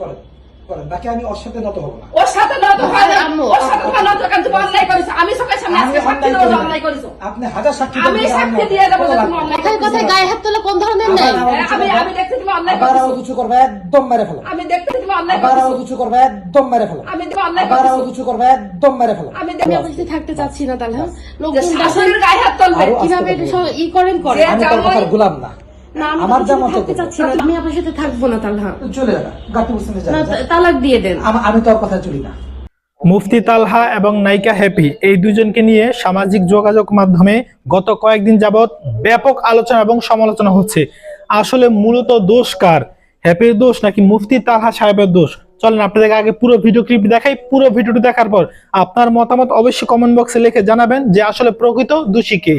করেন করেন। বাকি আমি ওর সাথে নত হব না। ওর সাথে নত হয় আম্মু, ওর সাথে তোমার নত কেন তুমি অন্যায় করেছ। আমি সকাল সামনে আজকে সাক্ষী অন্যায় দেবো যে করি অন্যায় করেছ। আপনি হাজার সাক্ষী আমি সাক্ষী দিয়ে দেবো তুমি অন্যায় কথায় কথায় গায়ে হাত তোলা কোন ধরনের আবার নেই? আবার কিছু আমি আমি দেখতে তুমি অন্যায় আবার আবার কিছু করবে? একদম মেরে ফেলো। আমি দেখতে তুমি অন্যায় আবার আবার কিছু করবে? একদম মেরে ফেলো। আমি তুমি অন্যায় আবার আবার কিছু করবে? একদম মেরে ফেলো। আমি আমি দেখতে আপনার থাকতে চাচ্ছি না তাহলে। যে লোকজন দেখেন শাশুড়ির গায়ে হাত তুলবে। কীভাবে এটা ই করেন করে আমি তোর কথার গোলাম না। আমার যা মতো আমি আপনার সাথে থাকব না তাহলে চলে যা তালাক দিয়ে দেন। আমি তোর কথা চলি না। মুফতি তালহা এবং নায়িকা হ্যাপি এই দুজনকে নিয়ে সামাজিক যোগাযোগ মাধ্যমে গত কয়েকদিন যাবৎ ব্যাপক আলোচনা এবং সমালোচনা হচ্ছে। আসলে মূলত দোষ কার? হ্যাপির দোষ নাকি মুফতি তালহা সাহেবের দোষ? চলেন আপনাদেরকে আগে পুরো ভিডিও ক্লিপ দেখাই। পুরো ভিডিওটি দেখার পর আপনার মতামত অবশ্যই কমেন্ট বক্সে লিখে জানাবেন যে আসলে প্রকৃত দোষী কে।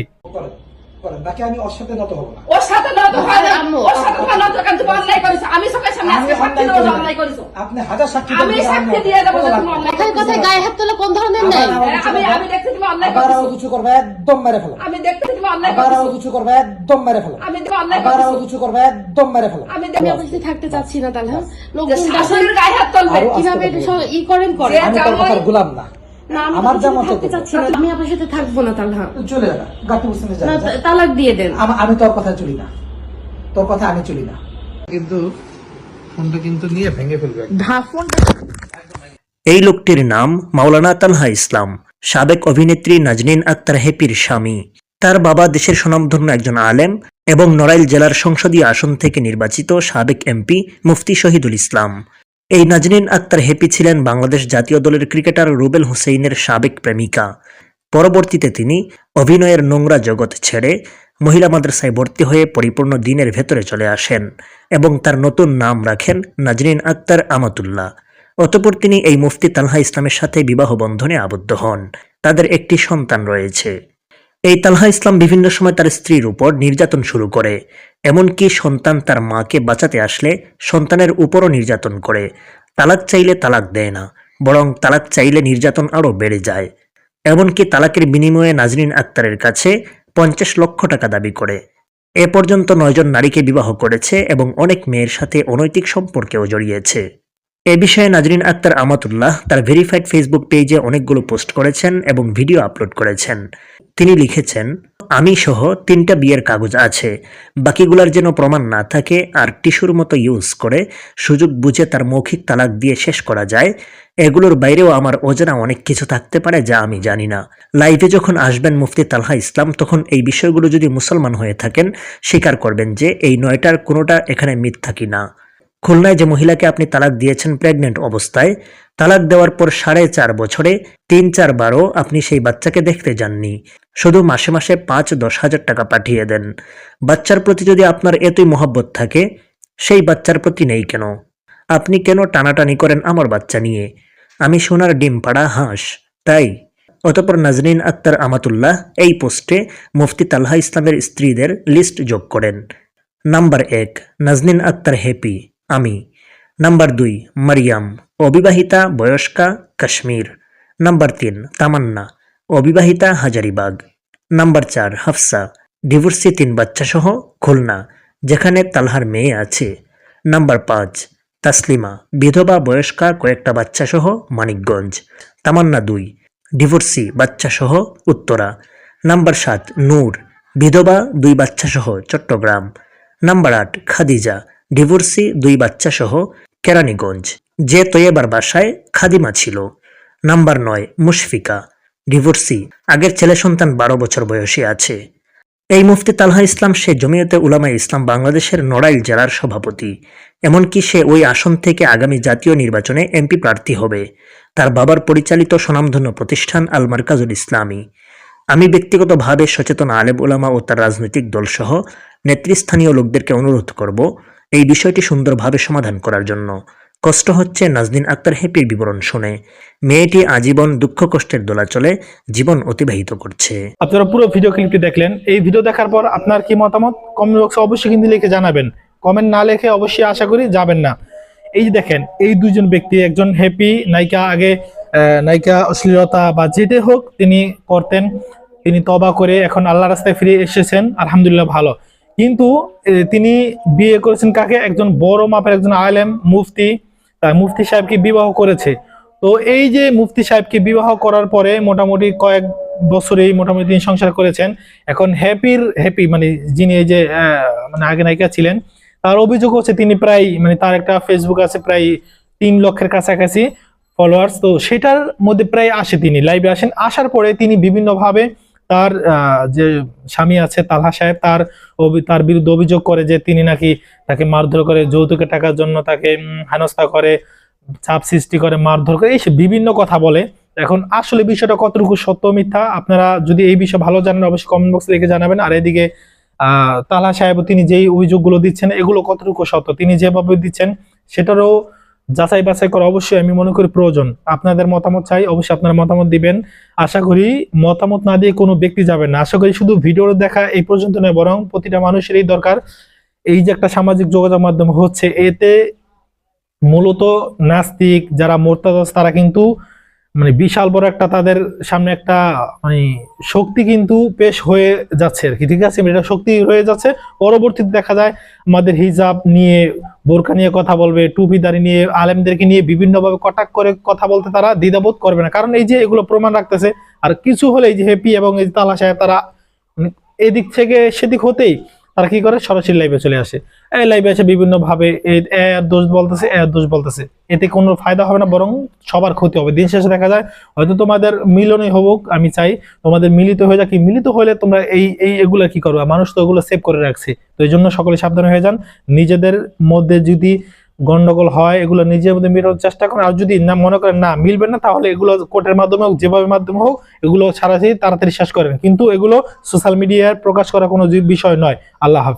করেন করেন বাকি আমি ওর সাথে নত হব না? ওর সাথে নত হয় না। ওর সাথে তোমার নত কেন তুমি অন্যায় করেছ। আমি সকাল সামনে আজকে সাক্ষী দেবো। অন্যায় করেছ। আপনি হাজার সাক্ষী আমি সাক্ষী দিয়ে দেবো যে তুমি অন্যায় কথায় কথায়? গায়ে হাত তোলা কোন ধরনের নেই। কিছু আমি আমি দেখতে তুমি অন্যায় আবার করেছ। আবার কিছু করবে একদম মেরে ফেলো। আমি দেখতে তুমি অন্যায় করেছ। কিছু করবে একদম মেরে ফেলো। আমি তুমি অন্যায় আবার করেছ। আবার কিছু করবে একদম মেরে ফেলো। আমি আমি দেখতে আপনার থাকতে চাচ্ছি না তাহলে যে লোকজন শাশুড়ির গায়ে হাত তুলবে। কীভাবে ই করেন করে যে আমি তোর কথার গোলাম না। আমার যা সাথে মতো থাকতে করব। চাচ্ছি না। আমি আপনার সাথে থাকব না তাহলে চলে যা গাটি বুঝতে যা তালাক দিয়ে দেন। আমি তোর কথা চলি না। তোর কথা আমি চলি না। কিন্তু ফোনটা কিন্তু নিয়ে ভেঙে ফেলবে এই লোকটির নাম মাওলানা তালহা ইসলাম সাবেক অভিনেত্রী নাজনীন আক্তার হেপির স্বামী। তার বাবা দেশের স্বনামধন্য একজন আলেম এবং নড়াইল জেলার সংসদীয় আসন থেকে নির্বাচিত সাবেক এমপি মুফতি শহীদুল ইসলাম। এই নাজনীন আক্তার হেপি ছিলেন বাংলাদেশ জাতীয় দলের ক্রিকেটার রুবেল হুসেইনের সাবেক প্রেমিকা। পরবর্তীতে তিনি অভিনয়ের নোংরা জগৎ ছেড়ে মহিলা মাদ্রাসায় ভর্তি হয়ে পরিপূর্ণ দিনের ভেতরে চলে আসেন এবং তার নতুন নাম রাখেন নাজনীন আক্তার আমাতুল্লাহ। অতপর তিনি এই মুফতি তালহা ইসলামের সাথে বিবাহ বন্ধনে আবদ্ধ হন। তাদের একটি সন্তান রয়েছে। এই তালহা ইসলাম বিভিন্ন সময় তার স্ত্রীর উপর নির্যাতন শুরু করে। এমনকি সন্তান তার মাকে বাঁচাতে আসলে সন্তানের উপরও নির্যাতন করে। তালাক চাইলে তালাক দেয় না, বরং তালাক চাইলে নির্যাতন আরও বেড়ে যায়। এমনকি তালাকের বিনিময়ে নাজরিন আক্তারের কাছে পঞ্চাশ লক্ষ টাকা দাবি করে। এ পর্যন্ত নয়জন নারীকে বিবাহ করেছে এবং অনেক মেয়ের সাথে অনৈতিক সম্পর্কেও জড়িয়েছে। এ বিষয়ে নাজরিন আক্তার আমাতুল্লাহ তার ভেরিফাইড ফেসবুক পেজে অনেকগুলো পোস্ট করেছেন এবং ভিডিও আপলোড করেছেন। তিনি লিখেছেন, আমি সহ তিনটা বিয়ের কাগজ আছে, বাকিগুলার যেন প্রমাণ না থাকে আর টিস্যুর মতো ইউজ করে সুযোগ বুঝে তার মৌখিক তালাক দিয়ে শেষ করা যায়, এগুলোর বাইরেও আমার অজানা অনেক কিছু থাকতে পারে যা আমি জানি না। লাইভে যখন আসবেন মুফতি তালহা ইসলাম, তখন এই বিষয়গুলো যদি মুসলমান হয়ে থাকেন, স্বীকার করবেন যে এই নয়টার কোনোটা এখানে মিথ্যা কিনা। খুলনায় যে মহিলাকে আপনি তালাক দিয়েছেন প্রেগনেন্ট অবস্থায় তালাক দেওয়ার পর সাড়ে চার বছরে তিন চার বারও আপনি সেই বাচ্চাকে দেখতে যাননি। শুধু মাসে মাসে পাঁচ দশ হাজার টাকা পাঠিয়ে দেন। বাচ্চার প্রতি যদি আপনার এতই মহব্বত থাকে, সেই বাচ্চার প্রতি নেই কেন? আপনি কেন টানাটানি করেন আমার বাচ্চা নিয়ে? আমি সোনার ডিম পাড়া হাঁস, তাই? অতপর নাজরিন আক্তার আমাতুল্লাহ এই পোস্টে মুফতি তালহা ইসলামের স্ত্রীদের লিস্ট যোগ করেন। নাম্বার এক, নাজনিন আক্তার হ্যাপি আমি। নাম্বার দুই মারিয়াম অবিবাহিতা, বয়স্কা, কাশ্মীর। নাম্বার তিন, তামান্না, অবিবাহিতা, হাজারিবাগ। নাম্বার চার, হাফসা, ডিভোর্সি তিন বাচ্চা সহ খুলনা, যেখানে তালহার মেয়ে আছে। নাম্বার পাঁচ, তাসলিমা, বিধবা, বয়স্কা, কয়েকটা বাচ্চা সহ মানিকগঞ্জ। তামান্না দুই, ডিভোর্সি বাচ্চা সহ উত্তরা। নাম্বার সাত, নূর, বিধবা, দুই বাচ্চা সহ চট্টগ্রাম। নাম্বার আট, খাদিজা, ডিভোর্সি দুই বাচ্চা সহ কেরানীগঞ্জ, যে তৈয়বার বাসায় খাদিমা ছিল। নাম্বার নয়, মুশফিকা, ডিভোর্সি, আগের ছেলে সন্তান বারো বছর বয়সী আছে। এই মুফতি তালহা ইসলাম সে জমিয়তে উলামা ইসলাম বাংলাদেশের নড়াইল জেলার সভাপতি। এমনকি সে ওই আসন থেকে আগামী জাতীয় নির্বাচনে এমপি প্রার্থী হবে। তার বাবার পরিচালিত স্বনামধন্য প্রতিষ্ঠান আল মার্কাজুল ইসলামী। আমি ব্যক্তিগতভাবে সচেতন আলেম ওলামা ও তার রাজনৈতিক দলসহ নেতৃস্থানীয় লোকদেরকে অনুরোধ করব এই বিষয়টি সুন্দরভাবে সমাধান করার জন্য। কষ্ট হচ্ছে নাজদিন আক্তার হ্যাপির বিবরণ শুনে। মেয়েটি আজীবন দুঃখ কষ্টের দোলাচলে জীবন অতিবাহিত করছে। আপনারা পুরো ভিডিও ক্লিপটি দেখলেন। এই ভিডিও দেখার পর আপনার কি মতামত? কমেন্ট বক্সে অবশ্যই কিন্তু লিখে জানাবেন। কমেন্ট না লিখে অবশ্যই আশা করি যাবেন না। এই যে দেখেন, এই দুজন ব্যক্তি, একজন হ্যাপি নায়িকা আগে নায়িকা অশ্লীলতা বা যেটাই হোক তিনি করতেন। তিনি তবা করে এখন আল্লাহ রাস্তায় ফিরে এসেছেন। আলহামদুলিল্লাহ ভালো। কিন্তু তিনি বিয়ে করেছেন কাকে? একজন বড় মাপের একজন আলেম মুফতি। মুফতি সাহেবকে বিবাহ করেছে। তো এই যে মুফতি সাহেবকে বিবাহ করার পরে মোটামুটি কয়েক বছরেই মোটামুটি তিনি সংসার করেছেন। এখন হ্যাপির, হ্যাপি মানে যিনি এই যে মানে আগে নায়িকা ছিলেন, তার অভিযোগ হচ্ছে তিনি প্রায় মানে তার একটা ফেসবুক আছে প্রায় তিন লক্ষের কাছাকাছি ফলোয়ার্স তো সেটার মধ্যে প্রায় আসে তিনি লাইভে আসেন। আসার পরে তিনি বিভিন্নভাবে তার যে স্বামী আছে তালহা সাহেব, তার তার বিরুদ্ধে অভিযোগ করে যে তিনি নাকি তাকে মারধর করে যৌতুকের টাকার জন্য তাকে হেনস্থা করে, চাপ সৃষ্টি করে, মারধর করে, এই বিভিন্ন কথা বলে। এখন আসলে বিষয়টা কতটুকু সত্য মিথ্যা, আপনারা যদি এই বিষয়ে ভালো জানেন, অবশ্যই কমেন্ট বক্সে লিখে জানাবেন। আর এদিকে তালহা সাহেব তিনি যেই অভিযোগগুলো দিচ্ছেন, এগুলো কতটুকু সত্য? তিনি যেভাবে দিচ্ছেন, সেটারও যাচাই বাছাই করা অবশ্যই আমি মনে করি প্রয়োজন। আপনাদের মতামত চাই, অবশ্যই আপনারা মতামত দিবেন। আশা করি মতামত না দিয়ে কোনো ব্যক্তি যাবে না। আশা করি শুধু ভিডিও দেখা এই পর্যন্ত নয়, বরং প্রতিটা মানুষেরই দরকার। এই যে একটা সামাজিক যোগাযোগ মাধ্যম হচ্ছে, এতে মূলত নাস্তিক যারা মোরতাদাস তারা কিন্তু মানে বিশাল বড় একটা তাদের সামনে একটা মানে শক্তি কিন্তু পেশ হয়ে যাচ্ছে আর কি, ঠিক আছে? এটা শক্তি হয়ে যাচ্ছে। পরবর্তীতে দেখা যায় আমাদের হিজাব নিয়ে, বোরকা নিয়ে কথা বলবে, টুপি টুপিদারি নিয়ে, আলেমদেরকে নিয়ে বিভিন্নভাবে কটাক করে কথা বলতে তারা দ্বিধাবোধ করবে না। কারণ এই যে এগুলো প্রমাণ রাখতেছে, আর কিছু হলে এই যে হ্যাপি এবং এই তালা সাহেব তারা মানে এদিক থেকে সেদিক হতেই তারা কি করে? সরাসরি লাইভে চলে আসে। এই লাইভে এসে বিভিন্নভাবে এর দোষ বলতেছে এর দোষ বলতেছে। এতে কোনো ফায়দা হবে না, বরং সবার ক্ষতি হবে। দিন শেষে দেখা যায়, হয়তো তোমাদের মিলনই হোক, আমি চাই, তোমাদের মিলিত হয়ে যাক। মিলিত হলে তোমরা এই এই এগুলো কি করবে? মানুষ তো এগুলো সেভ করে রাখছে। তো এই জন্য সকলে সাবধান হয়ে যান। নিজেদের মধ্যে যদি গন্ডগোল হয়, এগুলো নিজের মধ্যে মেটানোর চেষ্টা করেন। আর যদি না মনে করেন, না, মিলবে না, তাহলে এগুলো কোর্টের মাধ্যমে হোক, যেভাবে মাধ্যমে হোক, এগুলো ছাড়াছাড়ি তাড়াতাড়ি শেষ করেন কিন্তু এগুলো সোশ্যাল মিডিয়ায় প্রকাশ করা কোনো বিষয় নয়। আল্লাহ হাফিজ।